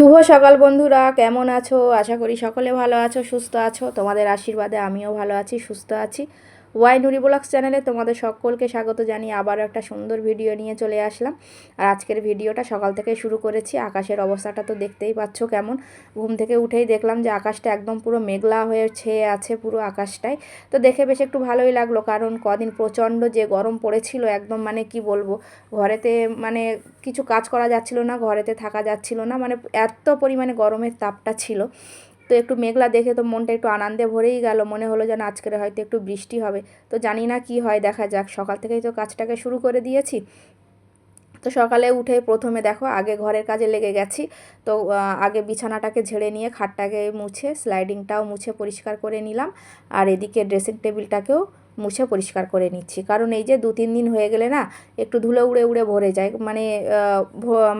শুভ সকাল বন্ধুরা, কেমন আছো? আশা করি সকলে ভালো আছো, সুস্থ আছো। তোমাদের আশীর্বাদে আমিও ভালো আছি, সুস্থ আছি। ওয়াই নুরি ব্লগস চ্যানেলে তোমাদের সকলকে স্বাগত জানিয়ে আবারও একটা সুন্দর ভিডিও নিয়ে চলে আসলাম। আর আজকের ভিডিওটা সকাল থেকে শুরু করেছি। আকাশের অবস্থাটা তো দেখতেই পাচ্ছ কেমন। ঘুম থেকে উঠেই দেখলাম যে আকাশটা একদম পুরো মেঘলা হয়ে ছেয়ে আছে পুরো আকাশটায়। তো দেখে বেশ একটু ভালোই লাগল কারণ কদিন প্রচণ্ড যে গরম পড়েছিল একদম মানে কি বলব, ঘরেতে মানে কিছু কাজ করা যাচ্ছিল না, ঘরেতে থাকা যাচ্ছিল না মানে এত পরিমাণে গরমের তাপটা ছিল। তো একটু মেঘলা দেখে তো মনটা একটু আনন্দে ভরেই গেল। মনে হলো যেন আজকের হয়তো একটু বৃষ্টি হবে। তো জানি না কি হয়, দেখা যাক। সকাল থেকেই তো কাজটাকে শুরু করে দিয়েছি। তো সকালে উঠে প্রথমে দেখো, আগে ঘরের কাজে লেগে গেছি। তো আগে বিছানাটাকে ঝেড়ে নিয়ে খাটটাকে মুছে স্লাইডিংটাও মুছে পরিষ্কার করে নিলাম। আর এদিকে ড্রেসিং টেবিলটাকেও মুছে পরিষ্কার করে নিচ্ছি। কারণ এই যে দু তিন দিন হয়ে গেলে না, একটু ধুলো উড়ে উড়ে ভরে যায়। মানে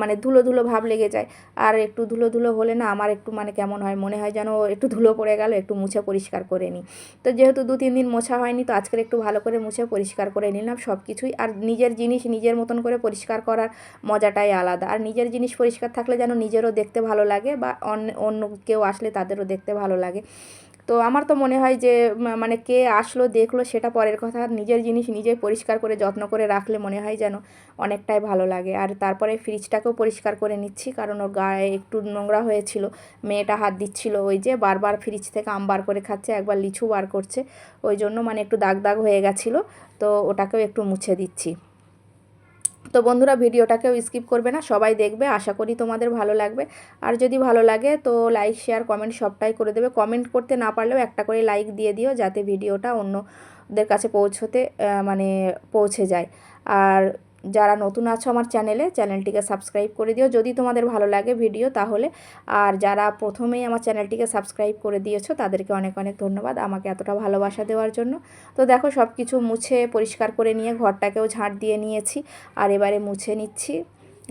মানে ধুলো ধুলো ভাব লেগে যায়। আর একটু ধুলো ধুলো হলে না আমার একটু মানে কেমন হয়, মনে হয় যেন একটু ধুলো পড়ে গেল, একটু মুছে পরিষ্কার করে নিই। তো যেহেতু দু তিন দিন মোছা হয়নি, তো আজকের একটু ভালো করে মুছে পরিষ্কার করে নিলাম সব কিছুই আর নিজের জিনিস নিজের মতন করে পরিষ্কার করার মজাটাই আলাদা। আর নিজের জিনিস পরিষ্কার থাকলে যেন নিজেরও দেখতে ভালো লাগে বা অন্য অন্য কেউ আসলে তাদেরও দেখতে ভালো লাগে। তো আমার তো মনে হয় যে মানে কে আসলো, দেখল, সেটা পরের কথা। নিজের জিনিস নিজে পরিষ্কার করে, যত্ন করে রাখলে মনে হয় যেন অনেকটাই ভালো লাগে। আর তারপরে ফ্রিজটাকেও পরিষ্কার করে নিচ্ছি, কারণ ওর গায়ে একটু নোংরা হয়েছিল। মেয়েটা হাত দিচ্ছিল ওই যে, বারবার ফ্রিজ থেকে আম বার করে খাচ্ছে, একবার লিচু বার করছে। ওই জন্য মানে একটু দাগ দাগ হয়ে গেছিল, তো ওটাকেও একটু মুছে দিচ্ছি। তো বন্ধুরা ভিডিওটাকেও স্কিপ করবে না, সবাই দেখবে, আশা করি তোমাদের ভালো লাগবে। আর যদি ভালো লাগে তো লাইক, শেয়ার, কমেন্ট সবটাই করে দেবে। কমেন্ট করতে না পারলেও একটা করে লাইক দিয়ে দিও যাতে ভিডিওটা অন্যদের কাছে পৌঁছতে মানে পৌঁছে যায়। আর যারা নতুন আছো আমার চ্যানেলে, চ্যানেলটিকে সাবস্ক্রাইব করে দিও। যদি তোমাদের ভালো লাগে ভিডিও, তাহলে আর যারা প্রথমেই আমার চ্যানেলটিকে সাবস্ক্রাইব করে দিয়েছ, তাদেরকে অনেক অনেক ধন্যবাদ আমাকে এতটা ভালোবাসা দেওয়ার জন্য। তো দেখো সব কিছু মুছে, পরিষ্কার করে নিয়ে ঘরটাকেও ঝাঁট দিয়ে নিয়েছি, আর এবারে মুছে নিচ্ছি।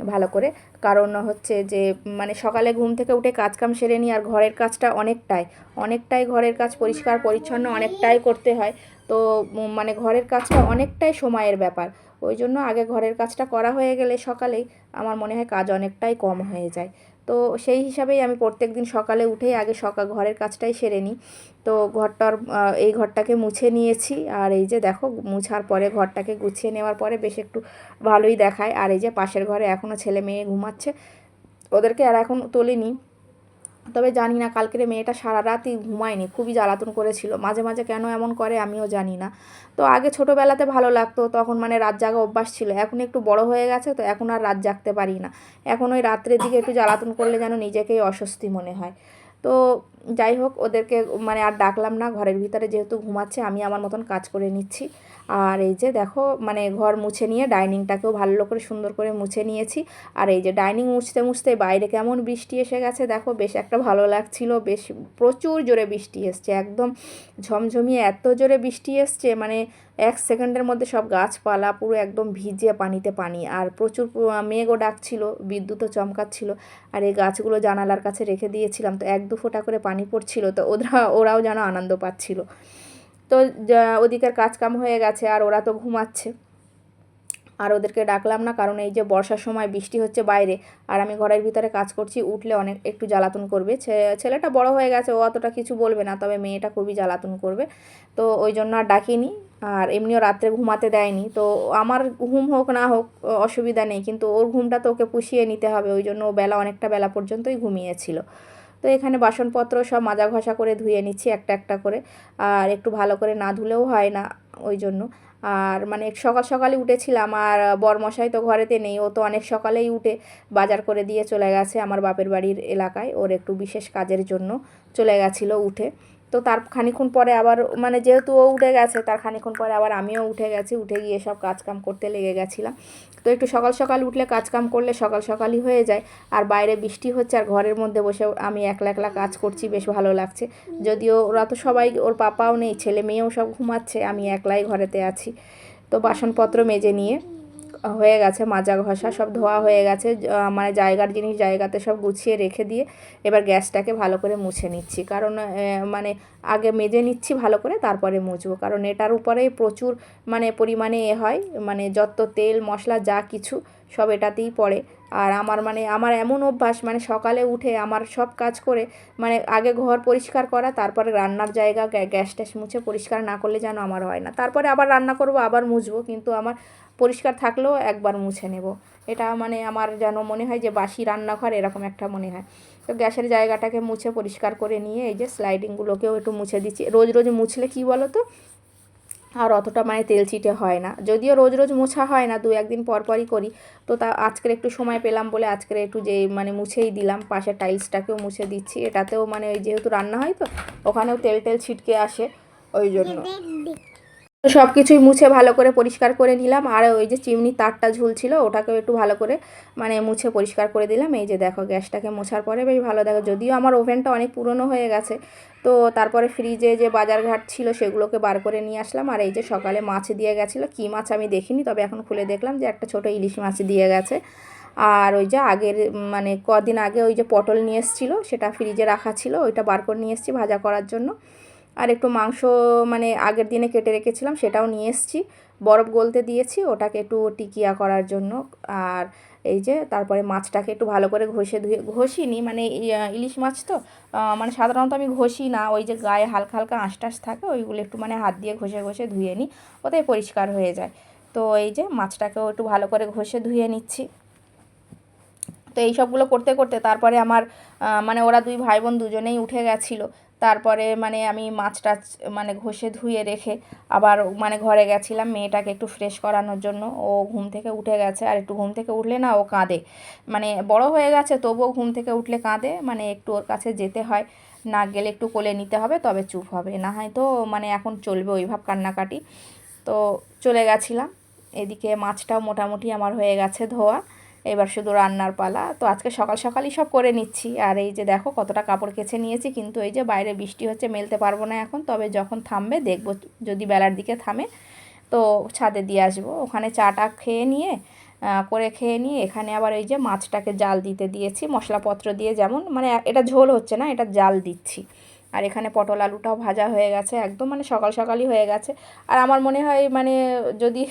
ভালো করে। কারণ হচ্ছে যে মানে সকালে ঘুম থেকে উঠে কাজ কাম সেরে নিই আর ঘরের কাজটা অনেকটাই অনেকটাই ঘরের কাজ পরিষ্কার, পরিচ্ছন্ন অনেকটাই করতে হয়। তো মানে ঘরের কাজটা অনেকটাই সময়ের ব্যাপার। ওই জন্য আগে ঘরের কাজটা করা হয়ে গেলে সকালেই আমার মনে হয় কাজ অনেকটাই কম হয়ে যায়। তো সেই হিসাবেই আমি প্রত্যেক দিন সকালে উঠেই আগে সকাল ঘরের কাজটাই সেরে নিই। তো ঘরটার এই ঘরটাকে মুছে নিয়েছি। আর এই যে দেখো, মুছার পরে ঘরটাকে গুছিয়ে নেওয়ার পরে বেশ একটু ভালোই দেখায়। আর এই যে পাশের ঘরে এখনও ছেলে মেয়ে ঘুমাচ্ছে, ওদেরকে আর এখন তোলেনি। তবে জানি না, কালকের মেয়েটা সারা রাতই ঘুমায়নি, খুবই জ্বালাতন করেছিল। মাঝে মাঝে কেন এমন করে আমিও জানি না। তো আগে ছোটোবেলাতে ভালো লাগতো, তখন মানে রাত জাগা অভ্যাস ছিল। এখন একটু বড় হয়ে গেছে, তো এখন আর রাত জাগতে পারি না। এখন ওই রাত্রের দিকে একটু জ্বালাতন করলে যেন নিজেকেই অস্বস্তি মনে হয়। তো যাই হোক, ওদেরকে মানে আর ডাকলাম না, ঘরের ভিতরে যেহেতু ঘুমাচ্ছে, আমি আমার মতন কাজ করে নিচ্ছি। আর এই যে দেখো মানে ঘর মুছে নিয়ে ডাইনিংটাকেও ভালো করে সুন্দর করে মুছে নিয়েছি। আর এই যে ডাইনিং মুছতে মুছতে বাইরে কেমন বৃষ্টি এসে গেছে, দেখো, বেশ একটা ভালো লাগছিল। বেশ প্রচুর জোরে বৃষ্টি এসছে, একদম ঝমঝমিয়ে এত জোরে বৃষ্টি এসছে মানে এক সেকেন্ডের মধ্যে সব গাছপালা পুরো একদম ভিজে পানিতে পানি। আর প্রচুর মেঘও ডাকছিল, বিদ্যুৎও চমকাচ্ছিল। আর এই গাছগুলো জানালার কাছে রেখে দিয়েছিলাম, তো এক দু ফোঁটা করে পানি পড়ছিল, তো ওরা, ওরাও যেন আনন্দ পাচ্ছিল। তো ওদিকের কাজকাম হয়ে গেছে, আর ওরা তো ঘুমাচ্ছে। আর ওদেরকে ডাকলাম না, কারণ এই যে বর্ষার সময় বৃষ্টি হচ্ছে বাইরে, আর আমি ঘরের ভিতরে কাজ করছি, উঠলে অনেক, একটু জ্বালাতন করবে। ছেলেটা বড় হয়ে গেছে, ও অতটা কিছু বলবে না, তবে মেয়েটা খুবই জ্বালাতন করবে। তো ওই জন্য আর ডাকিনি, আর এমনিও রাত্রে ঘুমাতে দেয়নি। তো আমার ঘুম হোক না হোক অসুবিধা নেই, কিন্তু ওর ঘুমটা তো ওকে পুষিয়ে নিতে হবে, ওই জন্য ও বেলা অনেকটা বেলা পর্যন্তই ঘুমিয়েছিল। তো এখানে বাসনপত্র সব মাজা ঘষা করে ধুয়ে নিচ্ছি একটা একটা করে। আর একটু ভালো করে না ধুলেও হয় না ওই জন্য। আর মানে সকাল সকালে উঠেছিলাম আর বরমশাই তো ঘরেতে নেই, ও তো অনেক সকালেই উঠে বাজার করে দিয়ে চলে গেছে আমার বাপের বাড়ির এলাকায়। ওর একটু বিশেষ কাজের জন্য চলে গেছিল উঠে। তো তার খানিক্ষণ পরে আবার মানে যেহেতু ও উঠে গেছে, তার খানিক্ষণ পরে আবার আমিও উঠে গেছি, উঠে গিয়ে সব কাজকাম করতে লেগে গেছিলাম। তো একটু সকাল সকাল উঠলে কাজকাম করলে সকাল সকালই হয়ে যায়, আর বাইরে বৃষ্টি হচ্ছে আর ঘরের মধ্যে বসে আমি একলা একলা কাজ করছি, বেশ ভালো লাগছে। যদিও ওরা তো সবাই, ওর পাপাও নেই, ছেলে মেয়েও সব ঘুমাচ্ছে, আমি একলাই ঘরেতে আছি। তো বাসনপত্র মেজে নিয়ে হয়ে গেছে, মাজা ঘষা সব ধোয়া হয়ে গেছে মানে জায়গার জিনিস জায়গাতে সব গুছিয়ে রেখে দিয়ে এবার গ্যাসটাকে ভালো করে মুছে নিচ্ছি। কারণ মানে আগে মেজে নিচ্ছি ভালো করে, তারপরে মুছবো। কারণ এটার উপরে প্রচুর মানে পরিমাণে এ হয় মানে যত তেল, মশলা যা কিছু সব এটাতেই পড়ে। আর আমার মানে আমার এমন অভ্যাস মানে সকালে উঠে আমার সব কাজ করে মানে আগে ঘর পরিষ্কার করা, তারপরে রান্নার জায়গা, গ্যা- গ্যাস ট্যাস মুছে পরিষ্কার না করলে যেন আমার হয় না। তারপরে আবার রান্না করব, আবার মুছবো, কিন্তু আমার পরিষ্কার থাকলেও একবার মুছে নেব। এটা মানে আমার যেন মনে হয় যে বাসি রান্নাঘর এরকম একটা মনে হয়। তো গ্যাসের জায়গাটাকে মুছে পরিষ্কার করে নিয়ে এই যে স্লাইডিংগুলোকেও একটু মুছে দিচ্ছি। রোজ রোজ মুছলে কী বলো তো আর অতটা মানে তেল চিটে হয় না। যদিও রোজ রোজ মোছা হয় না, দু একদিন পর পরই করি। তো তা আজকের একটু সময় পেলাম বলে আজকের একটু যে মানে মুছেই দিলাম, পাশের টাইলসটাকেও মুছে দিচ্ছি। এটাতেও মানে ওই যেহেতু রান্না হয় তো, ওখানেও তেল টেল ছিটকে আসে, ওই জন্য। তো সব কিছুই মুছে ভালো করে পরিষ্কার করে নিলাম। আর ওই যে চিমনি তারটা ঝুলছিল, ওটাকেও একটু ভালো করে মানে মুছে পরিষ্কার করে দিলাম। এই যে দেখো গ্যাসটাকে মোছার পরে বেশ ভালো দেখো, যদিও আমার ওভেনটা অনেক পুরনো হয়ে গেছে, তো তারপরে ফ্রিজে যে বাজারঘাট ছিল সেগুলোকে বার করে নিয়ে আসলাম। আর এই যে সকালে মাছ দিয়ে গেছিল, কী মাছ আমি দেখিনি, তবে এখন খুলে দেখলাম যে একটা ছোটো ইলিশ মাছ দিয়ে গেছে। আর ওই যে আগের মানে কদিন আগে ওই যে পটল নিয়ে এসেছিল, সেটা ফ্রিজে রাখা ছিল, ওইটা বার করে নিয়ে এসেছি ভাজা করার জন্য। আর একটু মাংস মানে আগের দিনে কেটে রেখেছিলাম, সেটাও নিয়ে এসেছি। বরফ গলতে দিয়েছি, ওটাকে একটু টিকিয়া করার জন্য। আর এই যে তারপরে মাছটাকে একটু ভালো করে ঘষে ধুয়ে, ঘষিনি মানে ইলিশ মাছ তো মানে সাধারণত আমি ঘষি না, ওই যে গায়ে হালকা হালকা আঁশ টাশ থাকে, ওইগুলো একটু মানে হাত দিয়ে ঘষে ঘষে ধুয়ে নিই ওটাই পরিষ্কার হয়ে যায়। তো এই যে মাছটাকেও একটু ভালো করে ঘষে ধুয়ে নিচ্ছি। তো এই সবগুলো করতে করতে তারপরে আমার মানে ওরা দুই ভাই বোন দুজনেই উঠে গেছিল। তারপরে মানে আমি মাছটা মানে ঘষে ধুয়ে রেখে আবার মানে ঘরে গেছিলাম, মেয়েটাকে একটু ফ্রেশ করানোর জন্য। ও ঘুম থেকে উঠে গেছে, আর একটু ঘুম থেকে উঠলে না ও কাঁদে। মানে বড় হয়ে গেছে, তবুও ঘুম থেকে উঠলে কাঁদে মানে একটু ওর কাছে যেতে হয়। না গেলে একটু কোলে নিতে হবে, তবে চুপ হবে। না হয় তো মানে এখন চলবে ওই ভাব কান্নাকাটি। তো চলে গেছিলাম। এদিকে মাছটাও মোটামুটি আমার হয়ে গেছে ধোয়া। এবার শুধু রান্নার পালা। তো আজকে সকাল সকালই সব করে নিচ্ছি। আর এই যে দেখো কতটা কাপড় কেচে নিয়েছি, কিন্তু এই যে বাইরে বৃষ্টি হচ্ছে, মেলতে পারব না এখন। তবে যখন থামবে, দেখব যদি বেলার দিকে থামে, তো ছাদে দিয়ে আসব। ওখানে চাটা খেয়ে নিয়ে করে খেয়ে নিয়ে, এখানে আবার এই যে মাছটাকে জাল দিতে দিয়েছি। মশলাপত্র দিয়ে যেমন মানে এটা ঝোল হচ্ছে না, এটা জাল দিচ্ছি। আর এখানে পটল আলুটাও ভাজা হয়ে গেছে, একদম মানে সকাল সকালই হয়ে গেছে। আর আমার মনে হয় মানে যদি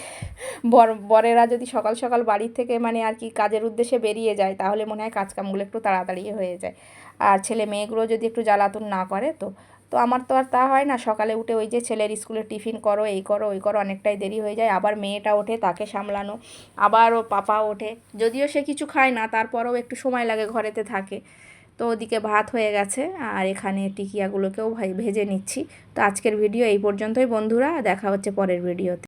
বর, বরেরা যদি সকাল সকাল বাড়ির থেকে মানে আর কি কাজের উদ্দেশ্যে বেরিয়ে যায়, তাহলে মনে হয় কাজকামগুলো একটু তাড়াতাড়ি হয়ে যায়। আর ছেলে মেয়েগুলো যদি একটু জ্বালাতন না করে তো তো আমার তো আর তা হয় না, সকালে উঠে ওই যে ছেলের স্কুলে টিফিন করো, এই করো, ওই করো, অনেকটাই দেরি হয়ে যায়। আবার মেয়েটা ওঠে, তাকে সামলানো। আবার ও পাপা ওঠে। যদিও সে কিছু খায় না, তারপরেও একটু সময় লাগে ঘরেতে থাকে। তো ওদিকে ভাত হয়ে গেছে, আর এখানে টিকিয়াগুলোকেও ভাই ভেজে নিচ্ছি। তো আজকের ভিডিও এই পর্যন্তই বন্ধুরা, দেখা হচ্ছে পরের ভিডিওতে।